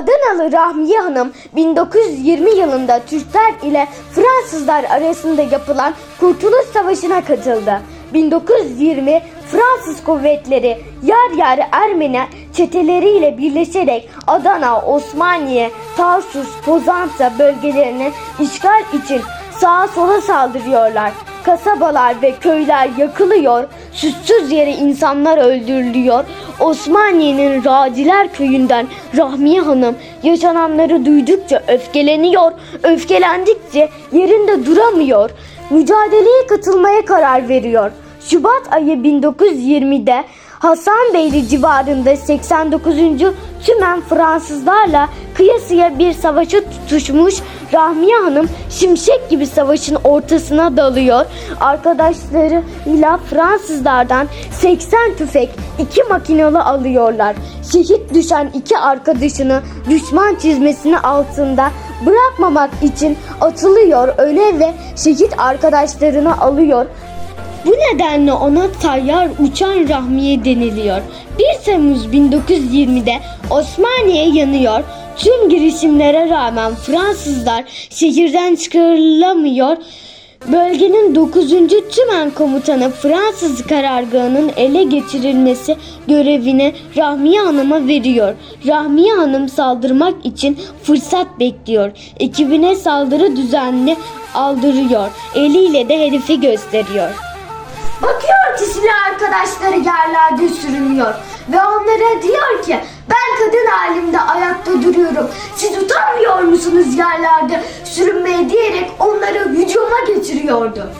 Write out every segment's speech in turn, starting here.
Adanalı Rahmiye Hanım 1920 yılında Türkler ile Fransızlar arasında yapılan Kurtuluş Savaşı'na katıldı. 1920 Fransız kuvvetleri yer yer Ermeni çeteleriyle birleşerek Adana, Osmaniye, Tarsus, Pozantı bölgelerini işgal için sağa sola saldırıyorlar. Kasabalar ve köyler yakılıyor, suçsuz yere insanlar öldürülüyor. Osmaniye'nin Radiler köyünden Rahmiye Hanım yaşananları duydukça öfkeleniyor, öfkelendikçe yerinde duramıyor. Mücadeleye katılmaya karar veriyor. Şubat ayı 1920'de Hasanbeyli civarında 89. Tümen Fransızlarla kıyasıya bir savaşa tutuşmuş Rahmiye Hanım şimşek gibi savaşın ortasına dalıyor. Arkadaşlarıyla Fransızlardan 80 tüfek, iki makinalı alıyorlar. Şehit düşen iki arkadaşını düşman çizmesini altında bırakmamak için atılıyor öne ve şehit arkadaşlarını alıyor. Bu nedenle ona tayyar uçan Rahmiye deniliyor. 1 Temmuz 1920'de Osmaniye yanıyor. Tüm girişimlere rağmen Fransızlar şehirden çıkarılamıyor. Bölgenin 9. Tümen Komutanı Fransız karargahının ele geçirilmesi görevini Rahmiye Hanım'a veriyor. Rahmiye Hanım saldırmak için fırsat bekliyor. Ekibine saldırı düzenli aldırıyor. Eliyle de hedefi gösteriyor. Bakıyor ki silah arkadaşları yerlerde sürünüyor. Ve onlara diyor ki ben kadın halimde ayakta duruyorum. Siz utanmıyor musunuz yerlerde sürünmeye diyerek onları hücuma geçiriyordu.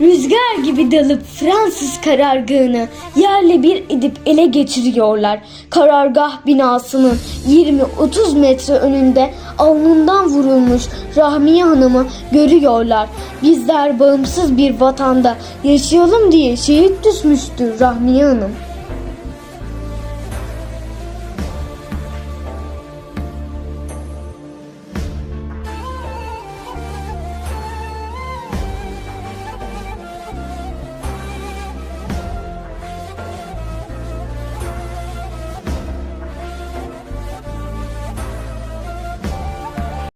Rüzgar gibi dalıp Fransız karargahını yerle bir edip ele geçiriyorlar. Karargah binasının 20-30 metre önünde alnından vurulmuş Rahmiye Hanım'ı görüyorlar. Bizler bağımsız bir vatanda yaşayalım diye şehit düşmüştür Rahmiye Hanım.